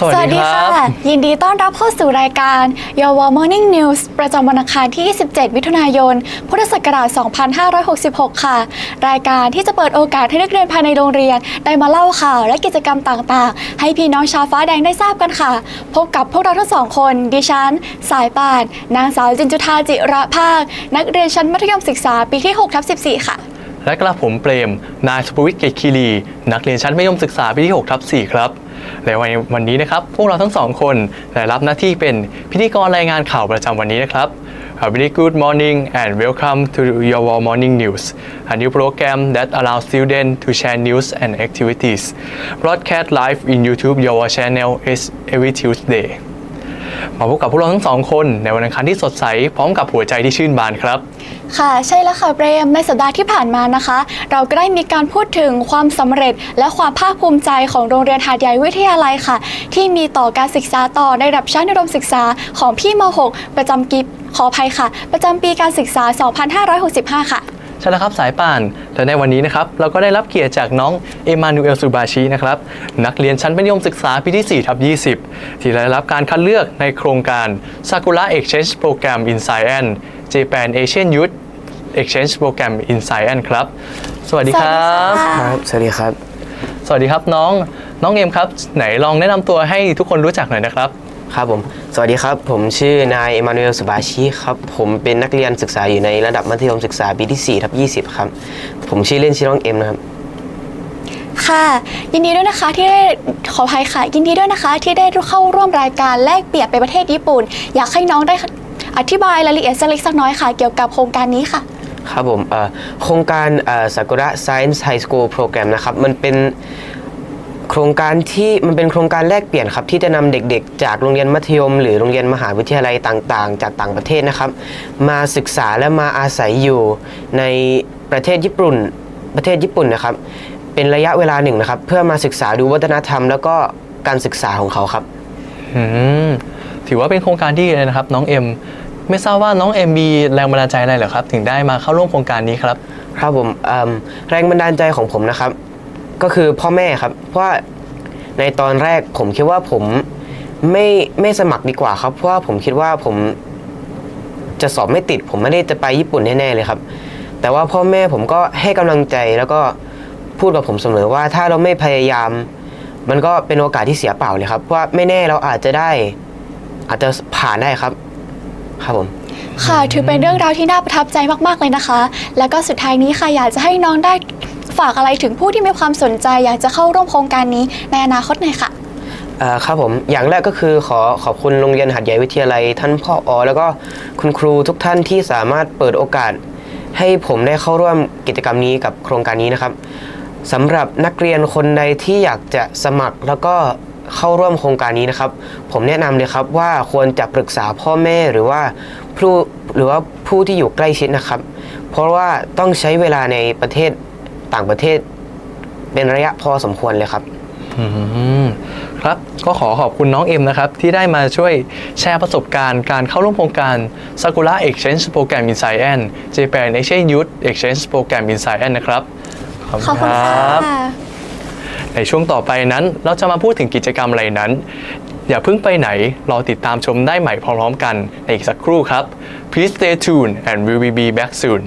สวัสดีครับยินดีต้อนรับเข้าสู่รายการ Your War Morning News ประจำวันอังคารที่ 27 มิถุนายน พุทธศักราช 2566 ค่ะ รายการที่จะเปิดโอกาสให้นักเรียนภายในโรงเรียน ได้มาเล่าข่าวและกิจกรรมต่างๆ ให้พี่น้องชาวฟ้าแดงได้ทราบกันค่ะ พบกับพวกเราทั้งสองคน ดิฉัน สายป่าน นางสาวจินจุธาจิระภาค นักเรียนชั้นมัธยมศึกษาปีที่6ทับ14 ค่ะและกระผมเปรม นายสุภวิทย์เกตคีรี นักเรียนชั้นมัธยมศึกษาปีที่6ทับ4ครับ และในวันนี้นะครับ พวกเราทั้งสองคนได้รับหน้าที่เป็นพิธีกรรายงานข่าวประจำวันนี้นะครับ A very good morning and welcome to your Morning News, a new program that allows students to share news and activities. Broadcast live in YouTube your channel is every Tuesday. มาพบกับพวกเราทั้งสองคนในวันอังคารที่สดใส พร้อมกับหัวใจที่ชื่นบานครับ ค่ะใช่แล้วค่ะเปรมในสัปดาห์ที่ผ่านมานะคะ เราก็ได้มีการพูดถึงความสำเร็จ และความภาคภูมิใจของโรงเรียนหาดใหญ่วิทยาลัยค่ะ ที่มีต่อการศึกษาต่อในระดับชั้นอุดมศึกษาของพี่ม .6 ประจำกิฟขออภัยค่ะ ประจำปีการศึกษา 2565 ค่ะใช่แล้วครับสายป่าน และในวันนี้นะครับเราก็ได้รับเกียรติจากน้องเอมานูเอลซูบาชินะครับนักเรียนชั้นมัธยมศึกษาปีที่4ทับ20 ที่ได้รับการคัดเลือกในโครงการ Sakura Exchange Program in Science Japan Asian Youth Exchange Program in Science ครับสวัสดีครับสวัสดีค่ะครับ สวัสดีครับ สวัสดีครับน้อง น้องเอ็มครับ ไหนลองแนะนำตัวให้ทุกคนรู้จักหน่อยนะครับ ครับผม สวัสดีครับ ผมชื่อนายเอมานูเอลสบาชิครับ ผมเป็นนักเรียนศึกษาอยู่ในระดับมัธยมศึกษาปีที่4ทับ20 ครับ ผมชื่อเล่นชื่อน้องเอ็มนะครับ ค่ะ ยินดีด้วยนะคะที่ได้ขออภัยค่ะ ยินดีด้วยนะคะที่ได้เข้าร่วมรายการแลกเปลี่ยนไปประเทศญี่ปุ่น อยากให้น้องได้ อธิบายรายละเอียดสักเล็กสักน้อยค่ะ เกี่ยวกับโครงการนี้ค่ะ ครับผมเอ่อโครงการซากุระ Science High School Program นะครับ มันเป็นโครงการที่มันเป็นโครงการแลกเปลี่ยนครับ ที่จะนำเด็กๆ จากโรงเรียนมัธยม หรือโรงเรียนมหาวิทยาลัยต่างๆ จากต่างประเทศนะครับ มาศึกษาและมาอาศัยอยู่ในประเทศญี่ปุ่นประเทศญี่ปุ่นนะครับ เป็นระยะเวลาหนึ่งนะครับ เพื่อมาศึกษาดูวัฒนธรรม แล้วก็การศึกษาของเขาครับอืมถือว่าเป็นโครงการที่ดีเลยนะครับ น้องเอ็ม ไม่ทราบว่าน้องเอ็มมีแรงบันดาลใจอะไรเหรอครับ ถึงได้มาเข้าร่วมโครงการนี้ครับ ครับผมเอิ่มแรงบันดาลใจของผมนะครับ ก็คือพ่อแม่ครับ เพราะว่าในตอนแรกผมคิดว่าผมไม่ไม่สมัครดีกว่าครับ เพราะว่าผมคิดว่าผมจะสอบไม่ติด ผมไม่ได้จะไปญี่ปุ่นแน่ๆเลยครับ แต่ว่าพ่อแม่ผมก็ให้กำลังใจแล้วก็พูดกับผมเสมอว่าถ้าเราไม่พยายาม มันก็เป็นโอกาสที่เสียเปล่าเลยครับเพราะว่าไม่แน่เราอาจจะได้ อาจจะผ่านได้ครับ ครับผม ค่ะ ถือเป็นเรื่องราวที่น่าประทับใจมากๆเลยนะคะ แล้วก็สุดท้ายนี้ค่ะอยากจะให้น้องได้ฝากอะไรถึงผู้ที่มีความสนใจ อยากจะเข้าร่วมโครงการนี้ในอนาคตหน่อยค่ะ เอ่อครับผมอย่างแรกก็คือขอขอบคุณโรงเรียนหัดใหญ่วิทยาลัย ท่านพ่ออแล้วก็คุณครูทุกท่านที่สามารถเปิดโอกาส ให้ผมได้เข้าร่วมกิจกรรมนี้กับโครงการนี้นะครับสำหรับนักเรียนคนใดที่อยากจะสมัครแล้วก็ เข้าร่วมโครงการนี้นะครับ ผมแนะนำเลยครับว่าควรจะปรึกษาพ่อแม่หรือว่าผู้หรือว่าผู้ที่อยู่ใกล้ชิดนะครับ เพราะว่าต้องใช้เวลาในประเทศต่างประเทศ เป็นระยะพอสมควรเลยครับอืมครับก็ขอขอบคุณน้องเอ็มนะครับ ที่ได้มาช่วยแชร์ประสบการณ์การเข้าร่วมโครงการ Sakura Exchange Program in Science Japan Asian Youth Exchange Program in Science นะครับ ขอบคุณค่ะ ในช่วงต่อไปนั้น เราจะมาพูดถึงกิจกรรมอะไรนั้น อย่าเพิ่งไปไหน รอติดตามชมได้ใหม่พร้อมๆกันในอีกสักครู่ครับ Please stay tuned and we will be back soon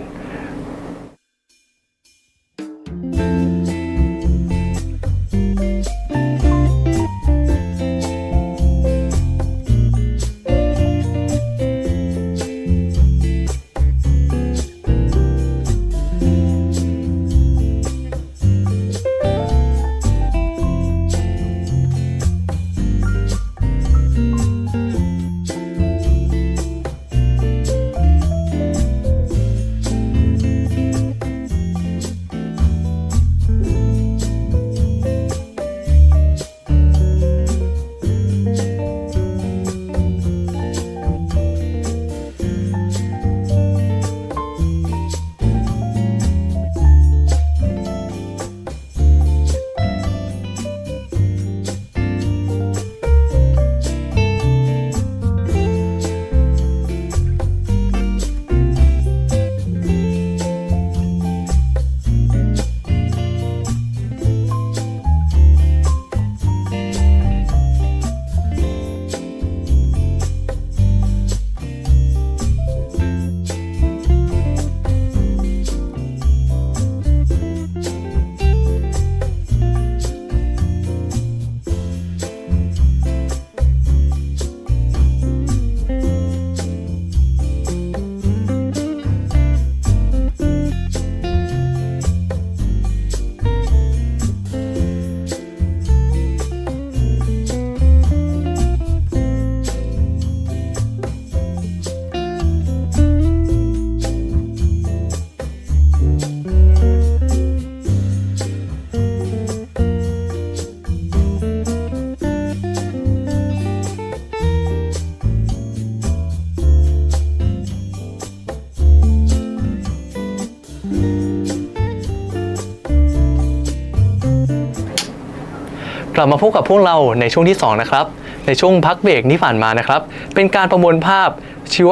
ลับมาพบกับพวกเราในช่วงที่ 2 นะครับ ในช่วงพักเบรกที่ผ่านมานะครับ เป็นการประมวลภาพชีว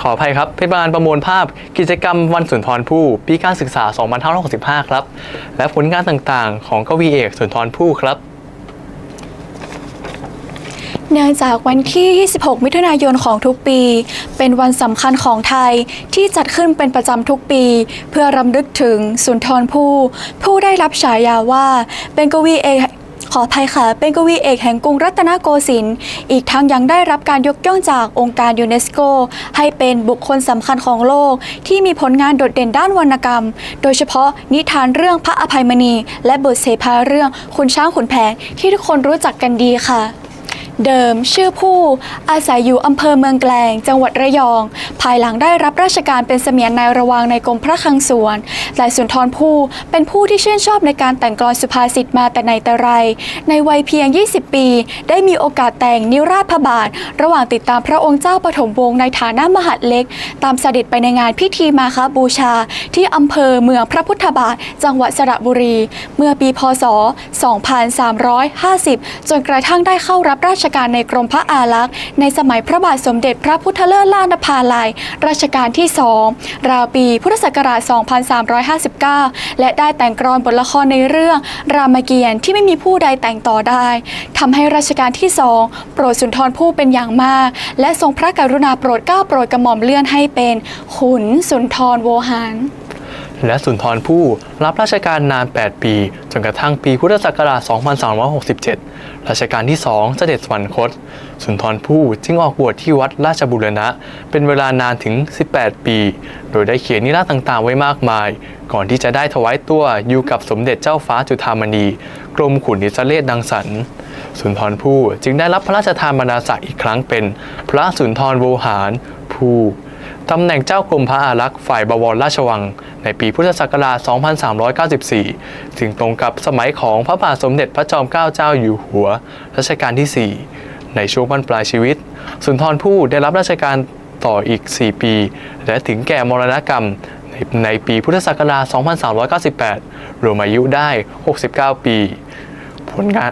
ขออภัยครับเป็นการประมวลภาพกิจกรรมวันสุนทรภู่ปีการศึกษา 2565 ครับ และผลงานต่างๆ ของกวีเอกสุนทรภู่ครับเนื่องจากวันที่ 26 มิถุนายนของทุกปี เป็นวันสำคัญของไทยที่จัดขึ้นเป็นประจำทุกปี เพื่อรำลึกถึงสุนทรภู่ผู้ได้รับฉายาว่าเป็นกวีเอก ขออภัยค่ะ เป็นกวีเอกแห่งกรุงรัตนโกสินทร์ อีกทั้งยังได้รับการยกย่องจากองค์การยูเนสโก ให้เป็นบุคคลสำคัญของโลก ที่มีผลงานโดดเด่นด้านวรรณกรรม โดยเฉพาะนิทานเรื่องพระอภัยมณี และบทเสภาเรื่องคุณช้างขุนแผนที่ทุกคนรู้จักกันดีค่ะ เดิมชื่อผู้อาศัยอยู่อำเภอเมืองแกลง จังหวัดระยอง ภายหลังได้รับราชการเป็นเสมียนนายระวางในกรมพระคลังสวนและสุนทรภู่เป็นผู้ที่ชื่นชอบในการแต่งกลอนสุภาษิตมาแต่ไหนแต่ไร ในวัยเพียง 20 ปี ได้มีโอกาสแต่งนิราชพระบาท ระหว่างติดตามพระองค์เจ้าปฐมวงศ์ในฐานะมหาดเล็ก ตามเสด็จไปในงานพิธีมาคบูชา ที่อำเภอเมืองพระพุทธบาท จังหวัดสระบุรี เมื่อปีพศ 2350 จนกระทั่งได้เข้ารับราชชการในกรมพระอารักษ์ในสมัยพระบาทสมเด็จพระพุทธเลิศล่านภาลัยรัชกาลที่ 2 ราวปีพุทธศักราช 2359 และได้แต่งกรอนบทละครในเรื่องรามเกียรติ์ที่ไม่มีผู้ใดแต่งต่อได้ทำให้รัชกาลที่ 2 โปรดสุนทรภู่เป็นอย่างมาก และทรงพระกรุณาโปรดเกล้าโปรดกระหม่อมเลื่อนให้เป็น ขุนสุนทรโวหาร และสุนทรภู่รับราชการนาน 8 ปี จนกระทั่งปีพุทธศักราช 2367 รัชกาลที่ 2 เสด็จสวรรคต สุนทรภู่จึงออกบวชที่วัดราชบุรณะ เป็นเวลานานถึง 18 ปี โดยได้เขียนนิราศต่างๆ ไว้มากมาย ก่อนที่จะได้ถวายตัวอยู่กับสมเด็จเจ้าฟ้าจุฑามณี กรมขุนอิสเลศดังสรรสุนทรภู่จึงได้รับพระราชทานบรรดาศักดิ์อีกครั้งเป็น พระสุนทรโวหารภู่ ตำแหน่งเจ้ากรมพระอารักษ์ฝ่ายบวรราชวัง ในปีพุทธศักราช 2394 ถึงตรงกับสมัยของพระบาทสมเด็จพระจอมเกล้าเจ้าอยู่หัวรัชกาลที่ 4 ในช่วงบรรปลายชีวิต สุนทรภู่ได้รับราชการต่ออีก 4 ปี และถึงแก่มรณกรรมในปีพุทธศักราช 2398 รวมอายุได้ 69 ปี ผลงาน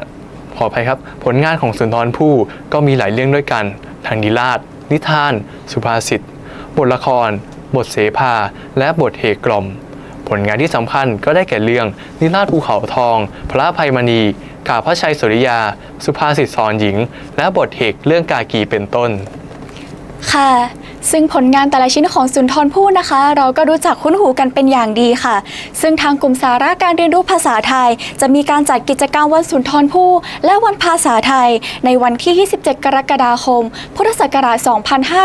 ขออภัยครับ ผลงานของสุนทรภู่ก็มีหลายเรื่องด้วยกันทั้งนิราศนิทาน สุภาษิต บทละคร บทเสภา และบทเหกลม ผลงานที่สำคัญก็ได้แก่เรื่องนิราศภูเขาทอง พระภัยมณีกาพระชัยสุริยา สุภาษิตสอนหญิง และบทเหกเรื่องกากีเป็นต้น ค่ะ ซึ่งผลงานแต่ละชิ้นของสุนทรภู่นะคะ เราก็รู้จักคุ้นหูกันเป็นอย่างดีค่ะ ซึ่งทางกลุ่มสาระการเรียนรู้ภาษาไทย จะมีการจัดกิจกรรมวันสุนทรภู่และวันภาษาไทย ในวันที่ 27 กรกฎาคม พุทธศักราช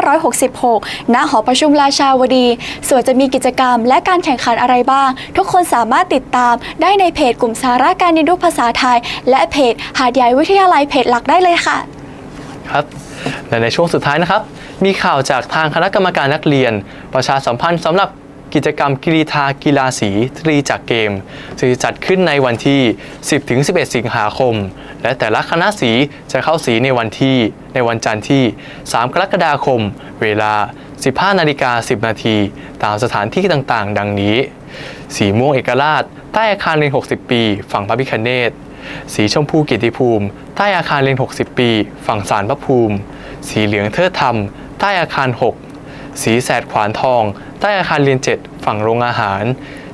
2566 ณ หอประชุมราชาวดี ส่วนจะมีกิจกรรมและการแข่งขันอะไรบ้าง ทุกคนสามารถติดตามได้ในเพจกลุ่มสาระการเรียนรู้ภาษาไทย และเพจหาดใหญ่วิทยาลัยเพจหลักได้เลยค่ะ ครับ และในช่วงสุดท้ายนะครับ มีข่าวจากทางคณะกรรมการนักเรียน ประชาสัมพันธ์สำหรับกิจกรรมกีฬากีฬาสีตรีจากเกมซึ่งจะจัดขึ้นในวันที่ 10-11 สิงหาคม และแต่ละคณะสีจะเข้าสีในวันที่ในวันจันทร์ที่ 3 กรกฎาคม เวลา 15 นาฬิกา 10 นาทีตามสถานที่ต่างๆ ดังนี้ สีม่วงเอกราช ใต้อาคารเรียน 60 ปี ฝั่งพระพิคเนต สีชมพูกิติภูมิ ใต้อาคารเรียน 60 ปี ฝั่งสารพระภูมิ สีเหลืองเทิดธรรม ใต้อาคาร 6 สีแสดขวานทอง ใต้อาคารเรียน 7 ฝั่งโรงอาหาร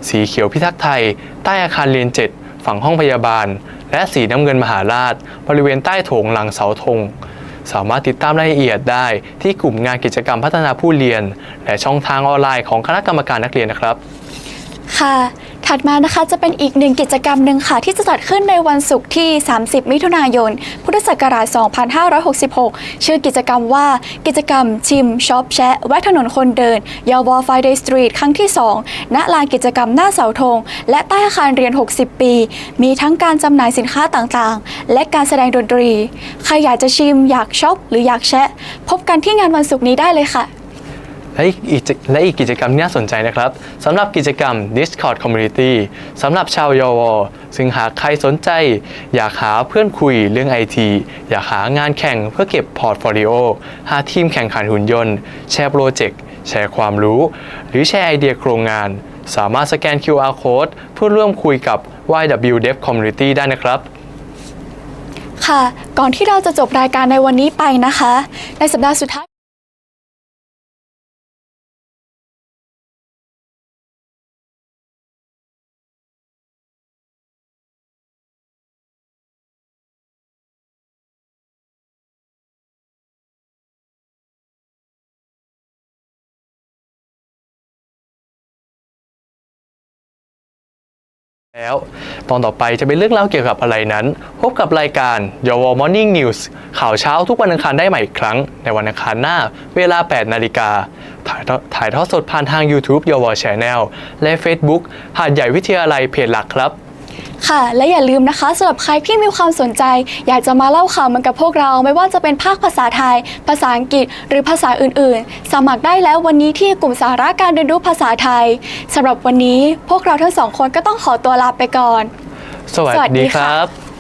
สีเขียวพิทักษ์ไทย ใต้อาคารเรียน 7 ฝั่งห้องพยาบาล และสีน้ำเงินมหาราช บริเวณใต้โถงหลังเสาธงสามารถติดตามรายละเอียดได้ที่กลุ่มงานกิจกรรมพัฒนาผู้เรียน และช่องทางออนไลน์ของคณะกรรมการนักเรียนนะครับ ค่ะ ถัดมานะคะจะเป็นอีกหนึ่งกิจกรรมหนึ่งค่ะ ที่จะจัดขึ้นในวันศุกร์ที่ 30 มิถุนายน พุทธศักราช 2566 ชื่อกิจกรรมว่ากิจกรรมชิมช็อปแชะแวะถนนคนเดินยาวอไฟเดย์สตรีทครั้งที่ 2 ณลานกิจกรรมหน้าเสาธง และใต้อาคารเรียน 60 ปี มีทั้งการจำหน่ายสินค้าต่างๆ และการแสดงดนตรี ใครอยากจะชิมอยากช็อปหรืออยากแชะ พบกันที่งานวันศุกร์นี้ได้เลยค่ะ และอีกกและอีกกิจกรรมที่น่าสนใจนะครับสำหรับกิจกรรม Discord Community สำหรับชาวยอวซึ่งหากใครสนใจ อยากหาเพื่อนคุยเรื่อง IT อยากหางานแข่งเพื่อเก็บพอร์ตโฟลิโอหาทีมแข่งขันหุ่นยนต์ แชร์โปรเจกต์ แชร์ความรู้ หรือแชร์ไอเดียโครงงาน สามารถสแกน QR Code เพื่อร่วมคุยกับ YW Dev Community ได้นะครับค่ะ ก่อนที่เราจะจบรายการในวันนี้ไปนะคะ ในสัปดาห์สุดท้าย แล้วตอนต่อไปจะเป็นเรื่องเล่าเกี่ยวกับอะไรนั้น พบกับรายการ Your Wall Morning News ข่าวเช้าทุกวันอังคารได้ใหม่อีกครั้ง ในวันอังคารหน้า เวลา 8 นาฬิกาถ่ายทอดถ่ายทอดสดผ่านทาง YouTube Your Wall Channel และ Facebook หาดใหญ่วิทยาลัยเพจหลักครับ ค่ะ และอย่าลืมนะคะสำหรับใครที่มีความสนใจ อยากจะมาเล่าข่าวเหมือนกับพวกเรา ไม่ว่าจะเป็นภาคภาษาไทย ภาษาอังกฤษ หรือภาษาอื่น ๆ สมัครได้แล้ววันนี้ที่กลุ่มสาระการเรียนรู้ภาษาไทยสำหรับวันนี้พวกเราทั้งสองคนก็ต้องขอตัวลาไปก่อน สวัสสวัสดีครับ